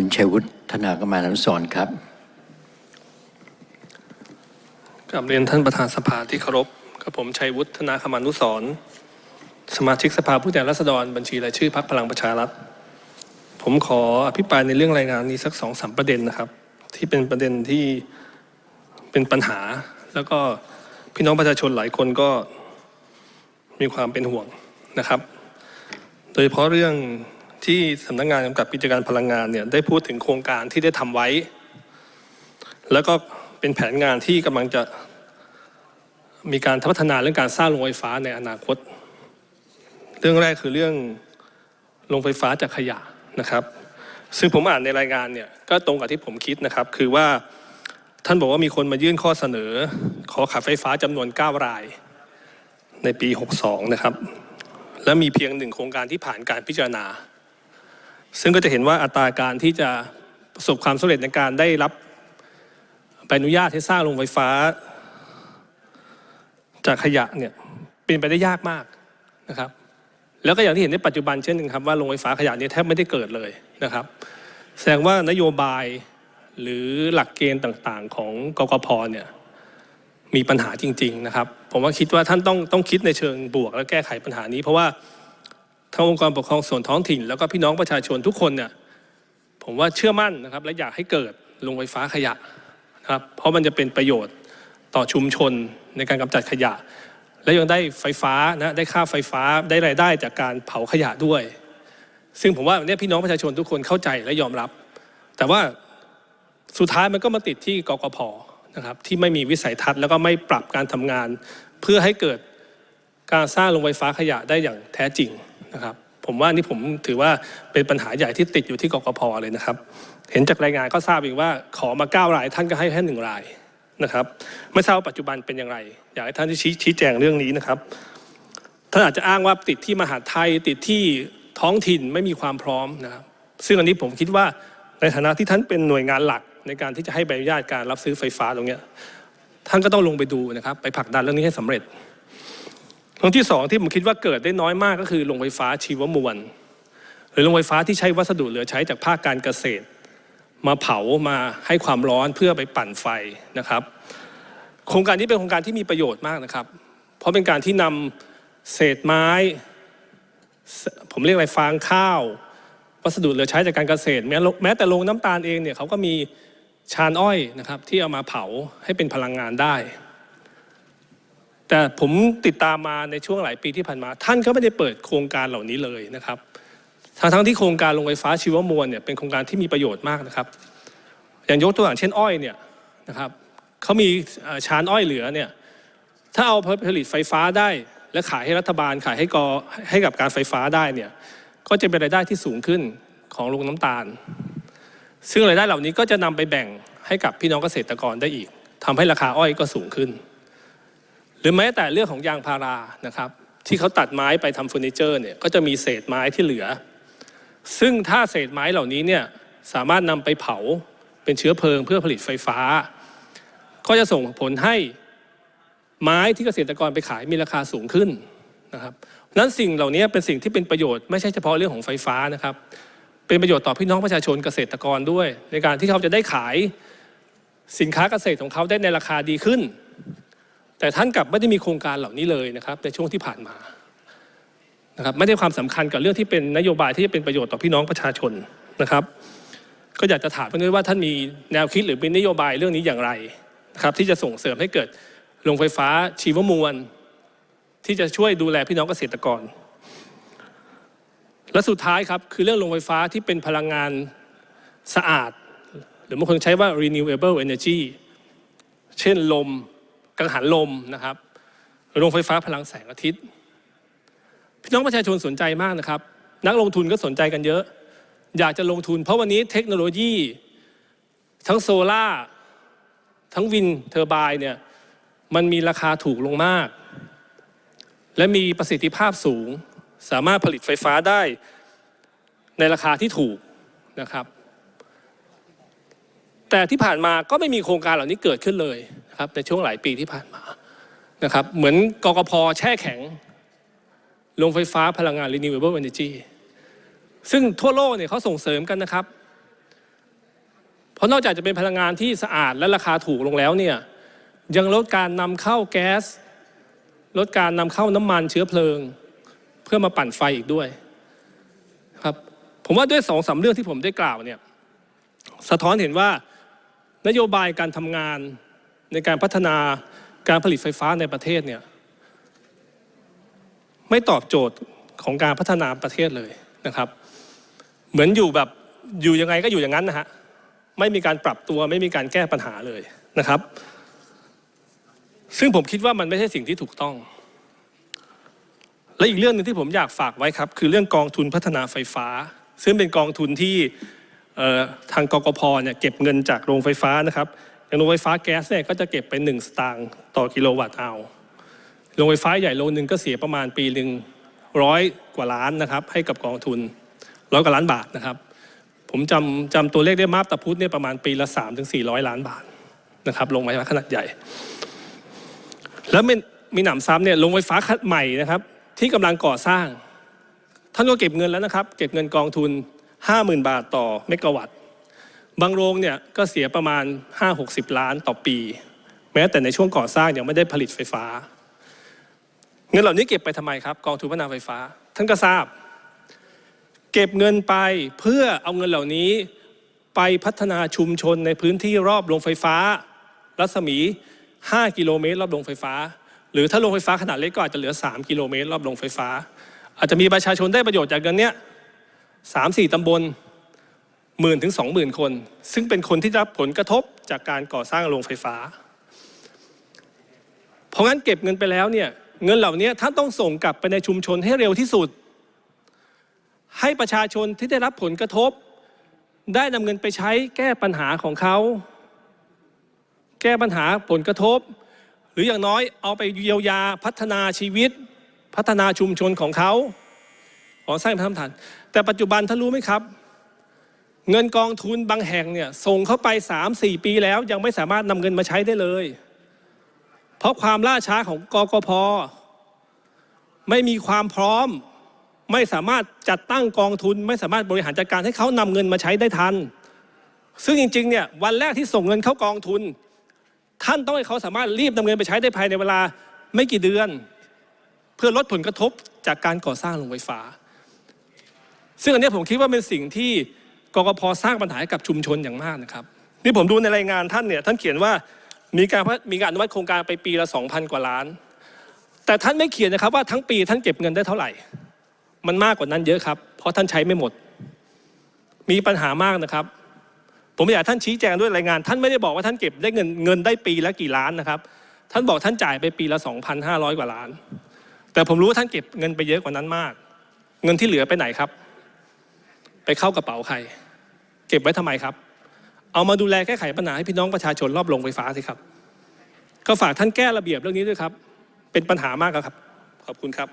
คุณชัยวุฒิธนากมานุสรครับกับเรียนท่านประธานสภาที่เคารพกับผมชัยวุฒิธนาคมานุสรสมาชิกสภาผู้แทนราษฎรบัญชีรายชื่อพรรคพลังประชารัฐ ผมขออภิปรายในเรื่องรายงานนี้สักสองสามประเด็นนะครับ ที่เป็นประเด็นที่เป็นปัญหา แล้วก็พี่น้องประชาชนหลายคนก็มีความเป็นห่วงนะครับ โดยเฉพาะเรื่อง ที่สำนักงานกำกับกิจการพลังงานเนี่ยได้พูดถึงโครงการที่ได้ทำไว้ แล้วก็เป็นแผนงานที่กำลังจะมีการพัฒนาเรื่องการสร้างโรงไฟฟ้าในอนาคต เรื่องแรกคือเรื่องโรงไฟฟ้าจากขยะนะครับ ซึ่งผมอ่านในรายงานเนี่ยก็ตรงกับที่ผมคิดนะครับ คือว่าท่านบอกว่ามีคนมายื่นข้อเสนอ ขอขับไฟฟ้าจำนวน 9 ราย ในปี 62 นะครับ และมีเพียงหนึ่งโครงการที่ผ่านการพิจารณา ซึ่งก็จะเห็นว่าอัตราการที่จะประสบความสำเร็จในการได้รับใบอนุญาตให้สร้างโรงไฟฟ้า จากขยะเนี่ยเป็นไปได้ยากมากนะครับ แล้วก็อย่างที่เห็นในปัจจุบันเช่นนึงครับว่าโรงไฟฟ้าขยะเนี่ยแทบไม่ได้เกิดเลยนะครับ แสดงว่านโยบายหรือหลักเกณฑ์ต่างๆ ของกกพเนี่ยมีปัญหาจริง ๆ นะครับ ผมว่าคิดว่าท่านต้องต้องคิดในเชิงบวก และแก้ไขปัญหานี้ เพราะว่า ทั้งองค์กรปกครองส่วนท้องถิ่น แล้วก็พี่น้องประชาชนทุกคนเนี่ยผมว่าเชื่อมั่นนะครับ และอยากให้เกิดโรงไฟฟ้าขยะนะครับเพราะมันจะเป็นประโยชน์ต่อชุมชนในการกำจัดขยะ และยังได้ไฟฟ้านะได้ค่าไฟฟ้าได้รายได้จากการเผาขยะด้วย ซึ่งผมว่าเนี่ยพี่น้องประชาชนทุกคนเข้าใจและยอมรับ แต่ว่าสุดท้ายมันก็มาติดที่กกพนะครับที่ไม่มีวิสัยทัศน์แล้วก็ไม่ปรับการทำงาน เพื่อให้เกิดการสร้างโรงไฟฟ้าขยะได้อย่างแท้จริง นะครับผมว่านี่ผมถือว่าเป็นปัญหาใหญ่ที่ติดอยู่ที่กกพเลยนะครับ เห็นจากรายงานก็ทราบเองว่าขอมาเก้ารายท่านก็ให้แค่หนึ่งรายนะครับ ไม่ทราบว่าปัจจุบันเป็นอย่างไร อยากให้ท่านชี้ชี้แจงเรื่องนี้นะครับท่านอาจจะอ้างว่าติดที่มหาไทยติดที่ท้องถิ่นไม่มีความพร้อมนะครับ ซึ่งอันนี้ผมคิดว่าในฐานะที่ท่านเป็นหน่วยงานหลักในการที่จะให้ใบอนุญาตการรับซื้อไฟฟ้าตรงนี้ท่านก็ต้องลงไปดูนะครับ ไปผลักดันเรื่องนี้ให้สำเร็จ เรื่องที่สองที่ผมคิดว่าเกิดได้น้อยมากก็คือโรงไฟฟ้าชีวมวล หรือโรงไฟฟ้าที่ใช้วัสดุเหลือใช้จากภาคการเกษตร มาเผามาให้ความร้อนเพื่อไปปั่นไฟนะครับ โครงการนี้เป็นโครงการที่มีประโยชน์มากนะครับ เพราะเป็นการที่นำเศษไม้ ผมเรียกอะไรฟางข้าว วัสดุเหลือใช้จากการเกษตร แม้แม้แต่โรงน้ำตาลเองเนี่ยเขาก็มีชานอ้อยนะครับที่เอามาเผาให้เป็นพลังงานได้ แต่ผมติดตามมาในช่วงหลายปีที่ผ่านมา ท่านก็ไม่ได้เปิดโครงการเหล่านี้เลยนะครับทั้งทั้งที่โครงการโรงไฟฟ้าชีวมวลเนี่ยเป็นโครงการที่มีประโยชน์มากนะครับ อย่างยกตัวอย่างเช่นอ้อยเนี่ยนะครับเขามีชานอ้อยเหลือเนี่ยถ้าเอาผลิตไฟฟ้าได้ และขายให้รัฐบาลขายให้กอให้กับการไฟฟ้าได้เนี่ยก็จะเป็นรายได้ที่สูงขึ้นของโรงน้ำตาล ซึ่งรายได้เหล่านี้ก็จะนำไปแบ่งให้กับพี่น้องเกษตรกรได้อีกทำให้ราคาอ้อยก็สูงขึ้น รือแม้แต่เรื่องของยางพารานะครับ ที่เขาตัดไม้ไปทำเฟอร์นิเจอร์เนี่ยก็จะมีเศษไม้ที่เหลือ ซึ่งถ้าเศษไม้เหล่านี้เนี่ยสามารถนำไปเผาเป็นเชื้อเพลิงเพื่อผลิตไฟฟ้า ก็จะส่งผลให้ไม้ที่เกษตรกรไปขายมีราคาสูงขึ้นนะครับนั้นสิ่งเหล่านี้เป็นสิ่งที่เป็นประโยชน์ไม่ใช่เฉพาะเรื่องของไฟฟ้านะครับ เป็นประโยชน์ต่อพี่น้องประชาชนเกษตรกรด้วย ในการที่เขาจะได้ขายสินค้าเกษตรของเขาได้ในราคาดีขึ้น แต่ท่านกลับไม่ได้มีโครงการเหล่านี้เลยนะครับในช่วงที่ผ่านมานะครับไม่ได้ความสำคัญกับเรื่องที่เป็นนโยบายที่จะเป็นประโยชน์ต่อพี่น้องประชาชนนะครับ ก็อยากจะถามเพื่อนด้วยว่าท่านมีแนวคิดหรือเป็นนโยบายเรื่องนี้อย่างไรนะครับที่จะส่งเสริมให้เกิดโรงไฟฟ้าชีวมวล ที่จะช่วยดูแลพี่น้องเกษตรกร และสุดท้ายครับคือเรื่องโรงไฟฟ้าที่เป็นพลังงานสะอาด หรือบางคนใช้ว่า renewable energy เช่นลม กังหันลมนะครับโรงไฟฟ้าพลังแสงอาทิตย์ พี่น้องประชาชนสนใจมากนะครับ นักลงทุนก็สนใจกันเยอะ อยากจะลงทุน เพราะวันนี้เทคโนโลยีทั้งโซลา่าทั้งวินเทอร์บน์เนี่ยมันมีราคาถูกลงมาก และมีประสิทธิภาพสูง สามารถผลิตไฟฟ้าได้ในราคาที่ถูกนะครับ แต่ที่ผ่านมาก็ไม่มีโครงการเหล่านี้เกิดขึ้นเลยนะครับในช่วงหลายปีที่ผ่านมานะครับเหมือนกกพแช่แข็งโรงไฟฟ้าพลังงาน renewable energy ซึ่งทั่วโลกเนี่ยเขาส่งเสริมกันนะครับ เพราะนอกจากจะเป็นพลังงานที่สะอาดและราคาถูกลงแล้วเนี่ยยังลดการนำเข้าแก๊ส ลดการนำเข้าน้ำมันเชื้อเพลิง เพื่อมาปั่นไฟอีกด้วยครับผมว่าด้วยสองสามเรื่องที่ผมได้กล่าวเนี่ยสะท้อนเห็นว่า นโยบายการทำงานในการพัฒนาการผลิตไฟฟ้าในประเทศเนี่ยไม่ตอบโจทย์ของการพัฒนาประเทศเลยนะครับ เหมือนอยู่แบบอยู่ยังไงก็อยู่อย่างนั้นนะฮะไม่มีการปรับตัวไม่มีการแก้ปัญหาเลยนะครับ ซึ่งผมคิดว่ามันไม่ใช่สิ่งที่ถูกต้อง และอีกเรื่องหนึ่งที่ผมอยากฝากไว้ครับ คือเรื่องกองทุนพัฒนาไฟฟ้า ซึ่งเป็นกองทุนที่ ทางกกพเนี่ยเก็บเงินจากโรงไฟฟ้านะครับอย่างโรงไฟฟ้าแก๊สเนี่ยก็จะเก็บไปหนึ่งสตางค์ต่อกิโลวัตต์เอาโรงไฟฟ้าใหญ่โรงหนึ่งก็เสียประมาณปีหนึ่งร้อยกว่าล้านนะครับ ให้กับกองทุนร้อยกว่าล้านบาทนะครับ ผมจำจำตัวเลขได้มาบตะพุทธเนี่ยประมาณปีละ3ามถึงสี่ล้านบาทนะครับโรงไฟฟ้าขนาดใหญ่ แล้วมีมีหนำซ้ำเนี่ยโรงไฟฟ้าขนาดใหม่นะครับ ที่กำลังก่อสร้าง ท่านก็เก็บเงินแล้วนะครับ เก็บเงินกองทุน 50,000 บาทต่อเมกะวัตต์ บางโรงเนี่ยก็เสียประมาณ 5-60 ล้านต่อปี แม้แต่ในช่วงก่อสร้างยังไม่ได้ผลิตไฟฟ้า เงินเหล่านี้เก็บไปทำไมครับ กองทุนพัฒนาไฟฟ้า ท่านก็ทราบ เก็บเงินไปเพื่อเอาเงินเหล่านี้ไปพัฒนาชุมชนในพื้นที่รอบโรงไฟฟ้า รัศมี 5 กิโลเมตร รอบโรงไฟฟ้า หรือถ้าโรงไฟฟ้าขนาดเล็กก็อาจจะเหลือ 3 กิโลเมตร รอบโรงไฟฟ้า อาจจะมีประชาชนได้ประโยชน์จากเงินเนี้ย สามสี่ตำบลหมื่นถึงสองหมื่นคน ซึ่งเป็นคนที่รับผลกระทบจากการก่อสร้างโรงไฟฟ้า เพราะงั้นเก็บเงินไปแล้วเนี่ยเงินเหล่านี้ท่านต้องส่งกลับไปในชุมชนให้เร็วที่สุด ให้ประชาชนที่ได้รับผลกระทบ ได้นำเงินไปใช้แก้ปัญหาของเขา แก้ปัญหาผลกระทบ หรืออย่างน้อยเอาไปเยียวยาพัฒนาชีวิต พัฒนาชุมชนของเขาขอสร้างพระธรรมฐาน แต่ปัจจุบันท่านรู้ไหมครับ เงินกองทุนบางแห่งเนี่ยส่งเข้าไป 3-4 ปีแล้วยังไม่สามารถนำเงินมาใช้ได้เลย เพราะความล่าช้าของกกพไม่มีความพร้อม ไม่สามารถจัดตั้งกองทุน ไม่สามารถบริหารจัดการให้เขานำเงินมาใช้ได้ทัน ซึ่งจริงๆเนี่ยวันแรกที่ส่งเงินเข้ากองทุน ท่านต้องให้เขาสามารถรีบนำเงินไปใช้ได้ภายในเวลาไม่กี่เดือน เพื่อลดผลกระทบจากการก่อสร้างโรงไฟฟ้า ซึ่งอันนี้ผมคิดว่าเป็นสิ่งที่กกพสร้างปัญหาให้กับชุมชนอย่างมากนะครับนี่ผมดูในรายงานท่านเนี่ยท่านเขียนว่ามีการมีการอนุมัติโครงการไปปีละ2,000 กว่าล้าน แต่ท่านไม่เขียนนะครับว่าทั้งปีท่านเก็บเงินได้เท่าไหร่ มันมากกว่านั้นเยอะครับ เพราะท่านใช้ไม่หมด มีปัญหามากนะครับ ผมอยากท่านชี้แจงด้วยรายงาน ท่านไม่ได้บอกว่าท่านเก็บได้เงินเงินได้ปีละกี่ล้านนะครับ ท่านบอกท่านจ่ายไปปีละ 2,500 กว่าล้าน แต่ผมรู้ว่าท่านเก็บเงินไปเยอะกว่านั้นมาก เงินที่เหลือไปไหนครับ ไปเข้ากระเป๋าใคร เก็บไว้ทำไมครับ เอามาดูแลแก้ไขปัญหาให้พี่น้องประชาชนรอบโรงไฟฟ้าสิครับ ก็ฝากท่านแก้ระเบียบเรื่องนี้ด้วยครับ เป็นปัญหามากครับ ขอบคุณครับ